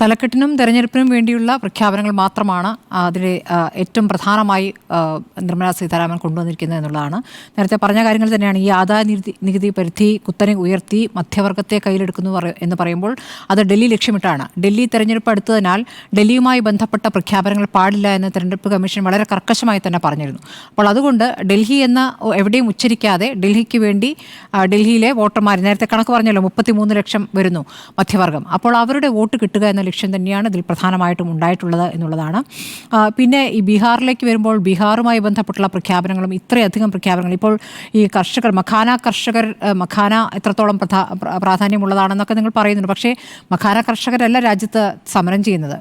തലക്കെട്ടിനും തെരഞ്ഞെടുപ്പിനും വേണ്ടിയുള്ള പ്രഖ്യാപനങ്ങൾ മാത്രമാണ് അതിൽ ഏറ്റവും പ്രധാനമായി നിർമ്മലാ സീതാരാമൻ കൊണ്ടുവന്നിരിക്കുന്നത് എന്നുള്ളതാണ്. നേരത്തെ പറഞ്ഞ കാര്യങ്ങൾ തന്നെയാണ് ഈ ആദായ നികുതി നികുതി പരിധി കുത്തനെ ഉയർത്തി മധ്യവർഗത്തെ കയ്യിലെടുക്കുന്നു എന്ന് പറയുമ്പോൾ അത് ഡൽഹി ലക്ഷ്യമിട്ടാണ്. ഡൽഹി തെരഞ്ഞെടുപ്പ് അടുത്തതിനാൽ ഡൽഹിയുമായി ബന്ധപ്പെട്ട പ്രഖ്യാപനങ്ങൾ പാടില്ല എന്ന് തെരഞ്ഞെടുപ്പ് കമ്മീഷൻ വളരെ കർക്കശമായി തന്നെ പറഞ്ഞിരുന്നു. അപ്പോൾ അതുകൊണ്ട് ഡൽഹി എന്ന എവിടെയും ഉച്ചരിക്കാതെ ഡൽഹിക്ക് വേണ്ടി ഡൽഹിയിലെ വോട്ടർമാർ നേരത്തെ കണക്ക് പറഞ്ഞല്ലോ മുപ്പത്തിമൂന്ന് ലക്ഷം വരുന്നു മധ്യവർഗം. അപ്പോൾ അവരുടെ വോട്ട് കിട്ടുക എന്ന ലക്ഷ്യം തന്നെയാണ് ഇതിൽ പ്രധാനമായിട്ടും ഉണ്ടായിട്ടുള്ളത് എന്നുള്ളതാണ്. പിന്നെ ഈ ബീഹാറിലേക്ക് വരുമ്പോൾ ബീഹാറുമായി ബന്ധപ്പെട്ടുള്ള പ്രഖ്യാപനങ്ങളും ഇത്രയധികം പ്രഖ്യാപനങ്ങൾ ഇപ്പോൾ ഈ കർഷകർ മഖാന കർഷകർ മഖാന എത്രത്തോളം പ്രധാ പ്രാധാന്യമുള്ളതാണെന്നൊക്കെ നിങ്ങൾ പറയുന്നുണ്ട്. പക്ഷേ മഖാന കർഷകരല്ല രാജ്യത്ത് സമരം ചെയ്യുന്നത്.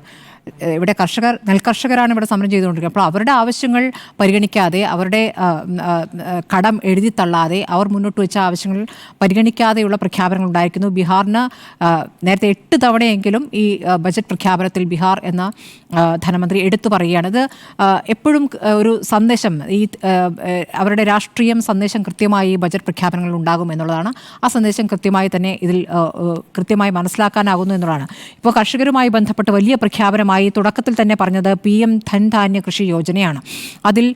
ഇവിടെ കർഷകർ നെൽകർഷകരാണ് ഇവിടെ സമരം ചെയ്തുകൊണ്ടിരിക്കുന്നത്. അപ്പോൾ അവരുടെ ആവശ്യങ്ങൾ പരിഗണിക്കാതെ അവരുടെ കടം എഴുതി തള്ളാതെ അവർ മുന്നോട്ട് വെച്ച ആവശ്യങ്ങൾ പരിഗണിക്കാതെയുള്ള പ്രഖ്യാപനങ്ങൾ ഉണ്ടായിരിക്കുന്നു. ബീഹാറിന് നേരത്തെ എട്ട് തവണയെങ്കിലും ഈ ബജറ്റ് പ്രഖ്യാപനത്തിൽ ബീഹാർ എന്ന ധനമന്ത്രി എടുത്തു പറയുകയാണ്. ഇത് എപ്പോഴും ഒരു സന്ദേശം ഈ അവരുടെ രാഷ്ട്രീയം സന്ദേശം കൃത്യമായി ഈ ബജറ്റ് പ്രഖ്യാപനങ്ങൾ ഉണ്ടാകും എന്നുള്ളതാണ്. ആ സന്ദേശം കൃത്യമായി തന്നെ ഇതിൽ കൃത്യമായി മനസ്സിലാക്കാനാകുന്നു എന്നുള്ളതാണ്. ഇപ്പോൾ കർഷകരുമായി ബന്ധപ്പെട്ട് വലിയ പ്രഖ്യാപനമായി തുടക്കത്തിൽ തന്നെ പറഞ്ഞത് പി എം ധൻധാന്യ കൃഷി യോജനയാണ്. അതിൽ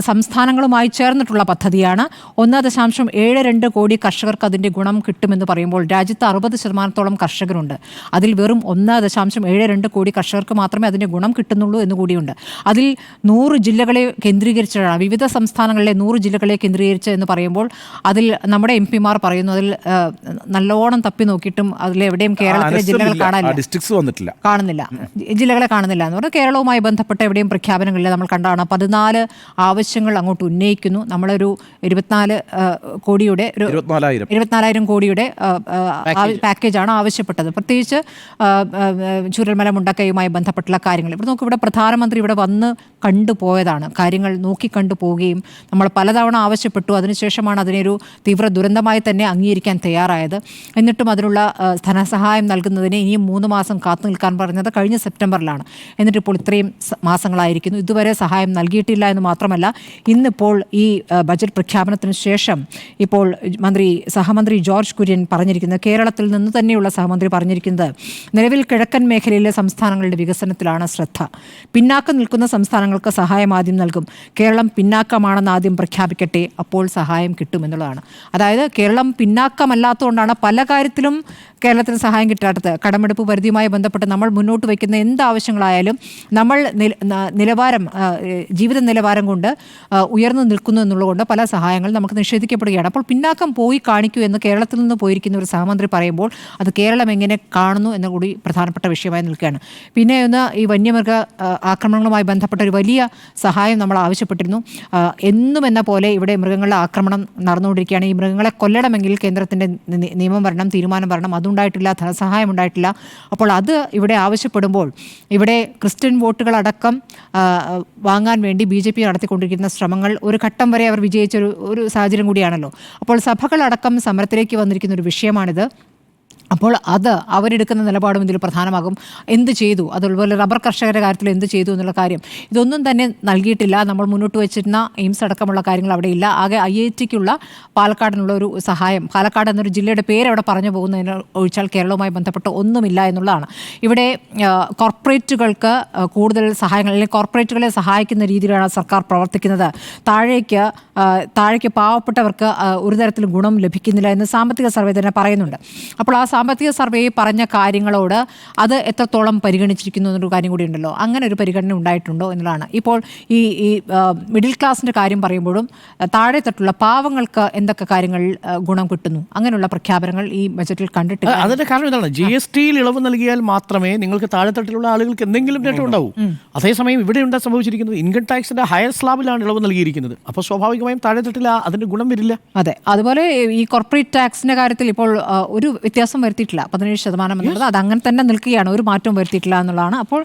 സംസ്ഥാനങ്ങളുമായി ചേർന്നിട്ടുള്ള പദ്ധതിയാണ്. ഒന്ന് ദശാംശം ഏഴ് രണ്ട് കോടി കർഷകർക്ക് അതിന്റെ ഗുണം കിട്ടുമെന്ന് പറയുമ്പോൾ രാജ്യത്ത് അറുപത് ശതമാനത്തോളം കർഷകരുണ്ട്. അതിൽ വെറും ഒന്ന് ദശാംശം ഏഴ് രണ്ട് കോടി കർഷകർക്ക് മാത്രമേ അതിന്റെ ഗുണം കിട്ടുന്നുള്ളൂ എന്ന് കൂടിയുണ്ട്. അതിൽ നൂറ് ജില്ലകളെ കേന്ദ്രീകരിച്ചാണ് വിവിധ സംസ്ഥാനങ്ങളിലെ നൂറ് ജില്ലകളെ കേന്ദ്രീകരിച്ച് എന്ന് പറയുമ്പോൾ അതിൽ നമ്മുടെ എം പിമാർ പറയുന്നു അതിൽ നല്ലോണം തപ്പി നോക്കിയിട്ടും അതിൽ എവിടെയും കേരളത്തിലെ ജില്ലകൾ കാണാനില്ല. കാണുന്നില്ല. ജി- ജില്ലകളെ കാണുന്നില്ല എന്ന് പറഞ്ഞാൽ കേരളവുമായി ബന്ധപ്പെട്ട എവിടെയും പ്രഖ്യാപനങ്ങളില്ല. നമ്മൾ കണ്ടാണ് പതിനാല് ആവശ്യങ്ങൾ അങ്ങോട്ട് ഉന്നയിക്കുന്നു. നമ്മളൊരു ഇരുപത്തിനാല് കോടിയുടെ ഒരു ഇരുപത്തിനാലായിരം. കോടിയുടെ പാക്കേജാണ് ആവശ്യപ്പെട്ടത്. പ്രത്യേകിച്ച് ചുരൽമല മുണ്ടക്കയുമായി ബന്ധപ്പെട്ടുള്ള കാര്യങ്ങൾ. ഇവിടെ നോക്കി ഇവിടെ പ്രധാനമന്ത്രി ഇവിടെ വന്ന് കണ്ടുപോയതാണ്. കാര്യങ്ങൾ നോക്കി കണ്ടു പോവുകയും നമ്മൾ പലതവണ ആവശ്യപ്പെട്ടു. അതിനുശേഷമാണ് അതിനൊരു തീവ്ര ദുരന്തമായി തന്നെ അംഗീകരിക്കാൻ തയ്യാറായത്. എന്നിട്ടും അതിനുള്ള ധനസഹായം നൽകുന്നതിന് ഇനിയും മൂന്ന് മാസം കാത്തു നിൽക്കാൻ പറഞ്ഞത് കഴിഞ്ഞ സെപ്റ്റംബറിലാണ് എന്നിട്ട് ഇപ്പോൾ ഇത്രയും മാസങ്ങളായിരിക്കുന്നു. ഇതുവരെ സഹായം നൽകിയിട്ടില്ല എന്ന് മാത്രമല്ല ഇന്നിപ്പോൾ ഈ ബജറ്റ് പ്രഖ്യാപനത്തിന് ശേഷം ഇപ്പോൾ മന്ത്രി സഹമന്ത്രി ജോർജ് കുര്യൻ പറഞ്ഞിരിക്കുന്നത് കേരളത്തിൽ നിന്ന് തന്നെയുള്ള സഹമന്ത്രി പറഞ്ഞിരിക്കുന്നത് നിലവിൽ കിഴക്കൻ മേഖലയിലെ സംസ്ഥാനങ്ങളുടെ വികസനത്തിലാണ് ശ്രദ്ധ. പിന്നാക്കം നിൽക്കുന്ന സംസ്ഥാനങ്ങൾക്ക് സഹായം ആദ്യം നൽകും. കേരളം പിന്നാക്കമാണെന്ന് ആദ്യം പ്രഖ്യാപിക്കട്ടെ അപ്പോൾ സഹായം കിട്ടുമെന്നുള്ളതാണ് അതായത് കേരളം പിന്നാക്കമല്ലാത്തതുകൊണ്ടാണ് പല കാര്യത്തിലും കേരളത്തിന് സഹായം കിട്ടാത്തത്. കടമെടുപ്പ് പരിധിയുമായി ബന്ധപ്പെട്ട് നമ്മൾ മുന്നോട്ട് വയ്ക്കുന്ന എന്ത് ആവശ്യങ്ങളായാലും നമ്മൾ നിലവാരം ജീവിത നിലവാരം കൊണ്ട് ഉയർന്നു നിൽക്കുന്നു എന്നുള്ളതുകൊണ്ട് പല സഹായങ്ങൾ നമുക്ക് നിഷേധിക്കപ്പെടുകയാണ്. അപ്പോൾ പിന്നാക്കം പോയി കാണിക്കൂ എന്ന് കേരളത്തിൽ നിന്ന് പോയിരിക്കുന്ന ഒരു സഹമന്ത്രി പറയുമ്പോൾ അത് കേരളം എങ്ങനെ കാണുന്നു എന്ന കൂടി പ്രധാനപ്പെട്ട വിഷയമായി നിൽക്കുകയാണ്. പിന്നെ ഒന്ന് ഈ വന്യമൃഗ ആക്രമണങ്ങളുമായി ബന്ധപ്പെട്ട ഒരു വലിയ സഹായം നമ്മൾ ആവശ്യപ്പെട്ടിരുന്നു. എന്നും എന്ന പോലെ ഇവിടെ മൃഗങ്ങളുടെ ആക്രമണം നടന്നുകൊണ്ടിരിക്കുകയാണ്. ഈ മൃഗങ്ങളെ കൊല്ലണമെങ്കിൽ കേന്ദ്രത്തിന്റെ നിയമം വരണം തീരുമാനം വരണം. അതുണ്ടായിട്ടില്ല ധനസഹായം ഉണ്ടായിട്ടില്ല. അപ്പോൾ അത് ഇവിടെ ആവശ്യപ്പെടുമ്പോൾ ഇവിടെ ക്രിസ്ത്യൻ വോട്ടുകളടക്കം വാങ്ങാൻ വേണ്ടി ബി ജെ പി നടത്തിക്കൊണ്ടിരിക്കുന്ന ശ്രമങ്ങൾ ഒരു ഘട്ടം വരെ അവർ വിജയിച്ച ഒരു ഒരു സാഹചര്യം കൂടിയാണല്ലോ. അപ്പോൾ സഭകളടക്കം സമരത്തിലേക്ക് വന്നിരിക്കുന്ന ഒരു വിഷയമാണിത്. അപ്പോൾ അത് അവരെടുക്കുന്ന നിലപാടും ഇതിൽ പ്രധാനമാകും. എന്ത് ചെയ്തു? അതുപോലെ റബ്ബർ കർഷകരുടെ കാര്യത്തിൽ എന്ത് ചെയ്തു എന്നുള്ള കാര്യം. ഇതൊന്നും തന്നെ നൽകിയിട്ടില്ല. നമ്മൾ മുന്നോട്ട് വെച്ചിരുന്ന എയിംസ് അടക്കമുള്ള കാര്യങ്ങൾ അവിടെ ഇല്ല. ആകെ ഐ ഐ ടിക്കുള്ള പാലക്കാടിനുള്ള ഒരു സഹായം. പാലക്കാട് എന്നൊരു ജില്ലയുടെ പേര് അവിടെ പറഞ്ഞു പോകുന്നതിന് ഒഴിച്ചാൽ കേരളവുമായി ബന്ധപ്പെട്ട് ഒന്നുമില്ല എന്നുള്ളതാണ്. ഇവിടെ കോർപ്പറേറ്റുകൾക്ക് കൂടുതൽ സഹായങ്ങൾ അല്ലെങ്കിൽ കോർപ്പറേറ്റുകളെ സഹായിക്കുന്ന രീതിയിലാണ് സർക്കാർ പ്രവർത്തിക്കുന്നത്. താഴേക്ക് താഴേക്ക് പാവപ്പെട്ടവർക്ക് ഒരു തരത്തിലും ഗുണം ലഭിക്കുന്നില്ല എന്ന് സാമ്പത്തിക സർവേ തന്നെ പറയുന്നുണ്ട്. അപ്പോൾ ആ സാമ്പത്തിക സർവേ പറഞ്ഞ കാര്യങ്ങളോട് അത് എത്രത്തോളം പരിഗണിച്ചിരിക്കുന്നു എന്നൊരു കാര്യം കൂടി ഉണ്ടല്ലോ. അങ്ങനെ ഒരു പരിഗണന ഉണ്ടായിട്ടുണ്ടോ എന്നുള്ളതാണ്. ഇപ്പോൾ ഈ ഈ മിഡിൽ ക്ലാസിന്റെ കാര്യം പറയുമ്പോഴും താഴെ തട്ടുള്ള പാവങ്ങൾക്ക് എന്തൊക്കെ കാര്യങ്ങൾ ഗുണം കിട്ടുന്നു? അങ്ങനെയുള്ള പ്രഖ്യാപനങ്ങൾ ഈ ബജറ്റിൽ കണ്ടിട്ടില്ല. അതിന്റെ കാരണം എന്താണ് ജി എസ് ടിയിൽ ഇളവ് നൽകിയാൽ മാത്രമേ നിങ്ങൾക്ക് താഴെത്തട്ടിലുള്ള ആളുകൾക്ക് എന്തെങ്കിലും നേട്ടം ഉണ്ടാവൂ. അതേസമയം ഇവിടെ ഉണ്ടാ സംഭവിച്ചിരിക്കുന്നത് ഇൻകം ടാക്സിന്റെ ഹയർ സ്ലാബിലാണ് ഇളവ് നൽകിയിരിക്കുന്നത്. അപ്പോൾ സ്വാഭാവികമായും താഴെത്തട്ടിൽ അതിന്റെ ഗുണം വരില്ല. അതെ. അതുപോലെ ഈ കോർപ്പറേറ്റ് ടാക്സിന്റെ കാര്യത്തിൽ ഇപ്പോൾ ഒരു വ്യത്യാസം വരുത്തിയിട്ടില്ല. പതിനേഴ് ശതമാനം എന്നുള്ളത് അത് അങ്ങനെ തന്നെ നിൽക്കുകയാണ്. ഒരു മാറ്റവും വരുത്തിയിട്ടില്ല എന്നുള്ളതാണ്. അപ്പോൾ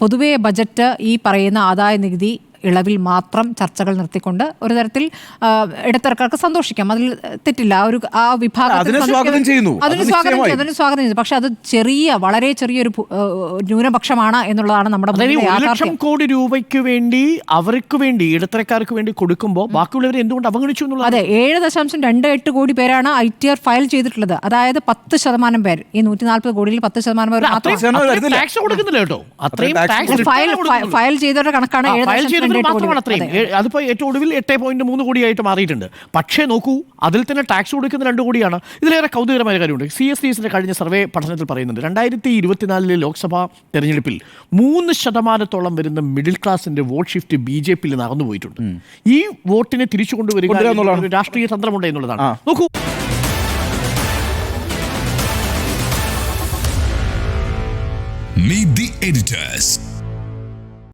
പൊതുവേ ബജറ്റ് ഈ പറയുന്ന ആദായ നികുതി ഇളവിൽ മാത്രം ചർച്ചകൾ നിർത്തിക്കൊണ്ട് ഒരു തരത്തിൽ ഇടത്തരക്കാർക്ക് സന്തോഷിക്കാം. അതിൽ തെറ്റില്ല. ആ ഒരു ആ വിഭാഗം അതിനെ സ്വാഗതം ചെയ്യുന്നു. അതിന് സ്വാഗതം അതിനെ സ്വാഗതം ചെയ്യുന്നു. പക്ഷെ അത് ചെറിയ വളരെ ചെറിയൊരു ന്യൂനപക്ഷമാണ് എന്നുള്ളതാണ് നമ്മുടെ കോടി രൂപയ്ക്ക് വേണ്ടി അവർക്ക് വേണ്ടി ഇടത്തരക്കാർക്ക് വേണ്ടി കൊടുക്കുമ്പോൾ ബാക്കിയുള്ളവർ എന്തുകൊണ്ട് അവഗണിച്ചു എന്നുള്ളത്? അതെ ഏഴ് ദശാംശം രണ്ട് എട്ട് കോടി പേരാണ് ഐ ടി ആർ ഫയൽ ചെയ്തിട്ടുള്ളത്. അതായത് പത്ത് ശതമാനം പേർ. ഈ നൂറ്റി നാൽപ്പത് കോടിയിൽ പത്ത് ശതമാനം പേർ ഫയൽ ചെയ്തവരുടെ കണക്കാണ് ഏഴ് രണ്ട് മാത്രമാണ് അത്രയും. അതിപ്പോ ഏറ്റവും ഒടുവിൽ എട്ട് പോയിന്റ് മൂന്ന് കോടിയായിട്ട് മാറിയിട്ടുണ്ട്. പക്ഷേ നോക്കൂ അതിൽ തന്നെ ടാക്സ് കൊടുക്കുന്ന രണ്ട് കോടിയാണ്. ഇതിലേറെ കൗതുകരമായ കാര്യമുണ്ട്. സി എസ് ഡി എസിന്റെ കഴിഞ്ഞ സർവേ പഠനത്തിൽ പറയുന്നുണ്ട് രണ്ടായിരത്തി ഇരുപത്തിനാലിലെ ലോക്സഭാ തെരഞ്ഞെടുപ്പിൽ മൂന്ന് ശതമാനത്തോളം വരുന്ന മിഡിൽ ക്ലാസിന്റെ വോട്ട് ഷിഫ്റ്റ് ബി ജെ പിയിൽ നടന്നു പോയിട്ടുണ്ട്. ഈ വോട്ടിനെ തിരിച്ചു കൊണ്ടുവരിക രാഷ്ട്രീയ തന്ത്രമുണ്ട് എന്നുള്ളതാണ്. നോക്കൂ. Meet the editors.